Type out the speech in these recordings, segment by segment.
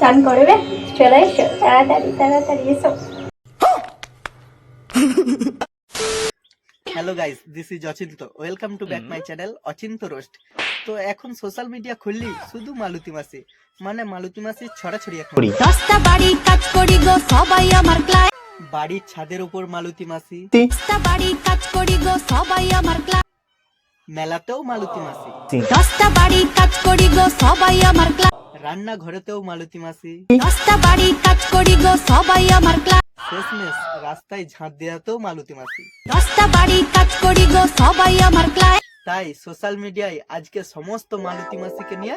চান করবে? চলে এসো তাড়াতাড়ি তাড়াতাড়ি এসো। Hello guys this is Achinta welcome to back my channel Achinta roast তো এখন সোশ্যাল মিডিয়া খুললি শুধু মালতী মাসি। মানে মালতী মাসি ছড়াছড়ি এখন। দশটা বাড়ি কাজ করি গো সবাই আমার ক্লাস বাড়ির ছাদের উপর মালতী মাসি। দশটা বাড়ি কাজ করি গো সবাই আমার ক্লাস মেলাতেও মালতী মাসি। দশটা বাড়ি কাজ করি গো সবাই আমার ক্লাস রান্না ঘরেতেও মালতী মাসি। দশটা বাড়ি কাজ করি গো সবাই আমার ক্লাস শেষমেশ রাস্তায় ঝাঁট দেওয়াতেও মালতী মাসি। দশটা বাড়ি কাজ করি গো সবাই আমার ক্লাস তাই সোশ্যাল মিডিয়ায় আজকে সমস্ত মালতী মাসিকে নিয়ে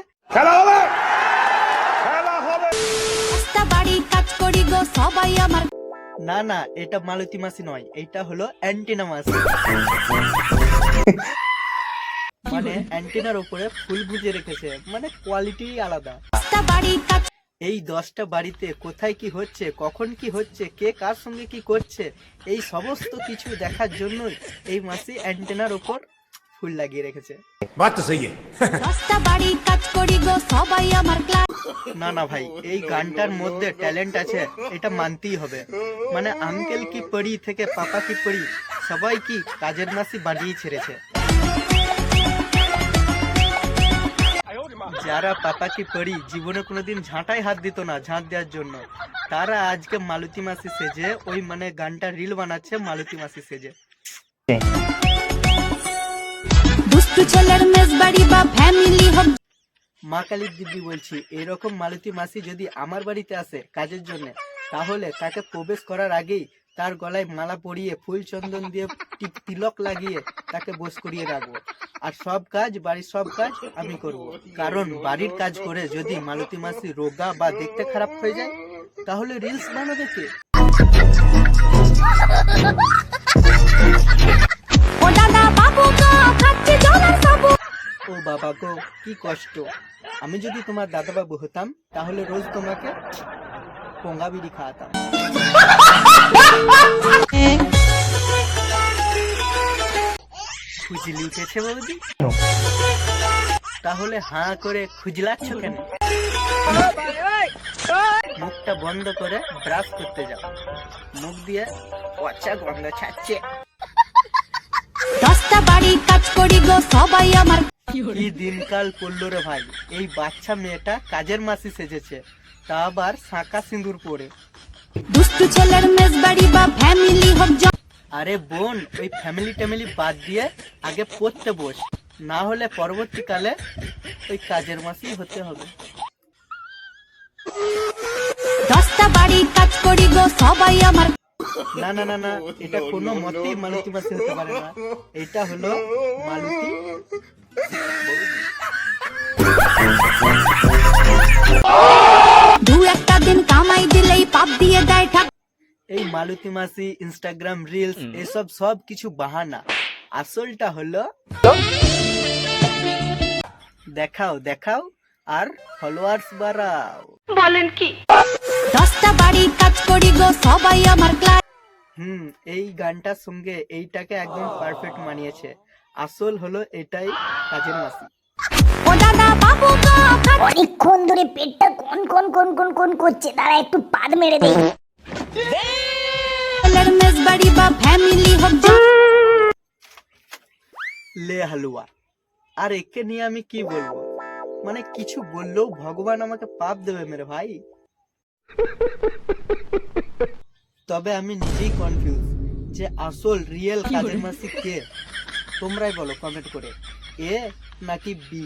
দশটা বাড়ি কাজ করি গো সবাই আমার না না এটা মালতী মাসি নয় এটা হলো অ্যান্টিনা মাসি। মানে অ্যান্টিনার উপরে ফুল গুজে রেখেছে মানে কোয়ালিটি আলাদা। এই দশটা বাড়িতে কোথায় কি হচ্ছে কখন কি হচ্ছে কে কার সঙ্গে কি করছে এই সমস্ত কিছু দেখার জন্য এই মাসি অ্যান্টেনার ওপর ফুল লাগিয়ে রেখেছে। না না ভাই এই গানটার মধ্যে ট্যালেন্ট আছে এটা মানতেই হবে। মানে আঙ্কেল কি পড়ি থেকে পাপা কি পড়ি সবাই কি কাজের মাসি বাড়িয়ে ছেড়েছে। যারা পাপা কি পড়ি জীবনে কোনোদিন ঝাঁটাই হাত দিত না ঝাঁট দেওয়ার জন্য। তারা আজকে মালতী মাসি সেজে ওই মানে গানটা রিল বানাচ্ছে মালতী মাসি সেজে। দুষ্টু ছেলের মেজ বাড়ি বা ফ্যামিলি হোক মা কালীর দিদি বলছি এরকম মালতী মাসি যদি আমার বাড়িতে আসে কাজের জন্য তাহলে তাকে প্রবেশ করার আগেই তার গলায় মালা পরিয়ে ফুল চন্দন দিয়ে তিলক লাগিয়ে তাকে বস করিয়ে রাখব। আর সব কাজ বাড়ির সব কাজ আমি করব। কারণ বাড়ির কাজ করে যদি মালতী মাসি রোগা বা দেখতে খারাপ হয়ে যায় তাহলে রিলস বানাবে কে? ও দাদা বাবু গো খাচ্ছে জলের সাবু ও বাবা গো কি কষ্ট। আমি যদি তোমার দাদাবাবু হতাম তাহলে রোজ তোমাকে পোঙ্গা বিড়ি খাওয়াতাম। খুঁজলি উঠেছে বৌদি? তাহলে হাঁ করে খুঁজলাচ্ছ কেন? মুখটা বন্ধ করে ব্রাশ করতে যাও। মুখ দিয়ে পচা গন্ধ ছাড়ছে। দশটা বাড়ি কাজ করি গো সবাই আমার কি দিনকাল পড়ল রে ভাই? এই বাচ্চা মেয়েটা কাজের মাসি সেজেছে তা আবার শাঁকা সিঁদুর পরে। দুষ্টু ছেলের মেজ বাড়ি বা ফ্যামিলি হোক আরে বোন ওই ফ্যামিলি ট্যামিলি বাদ দিয়ে আগে পড়তে বস। না হলে পরবর্তীকালে ওই কাজের মাসি হতে হবে। দশটা বাড়ি কাজ করি গো সবাই আমার না না না না এটা কোনো মতেই মালতী মাসি হতে পারে না। এটা হলো মালতী। দু একটা দিন কামাই দিলেই পাপ দিয়ে দেয় এই মালতী মাসি ইনস্টাগ্রাম রিলস এসব সব কিছু বাহানা। আসলটা হলো দেখাও দেখাও আর ফলোয়ার্স বাড়াও। বলেন কি? দশটা বাড়ি কাজ করি গো সবাই আমার ক্লাস হুম এই গানটার সঙ্গে এইটাকে একদম পারফেক্ট মানিয়েছে। আসল হলো এটাই কাজের মাসি। ও দাদা বাবু গো অনেকক্ষণ ধরে পেটটা কোন কোন কোন কোন কোন করছে তারা একটু পাদ মেরে মেজ বাড়ি বা ফ্যামিলি হোক লে হালুয়া আর একে নিয়ে আমি কি বলব? মানে কিছু বললেও ভগবান আমাকে পাপ দেবে মেরে ভাই। তবে আমি নিজেই কনফিউজ যে আসল রিয়েল কাজের মাসি কে? তোমরাই বলো কমেন্ট করে। এ নাকি বি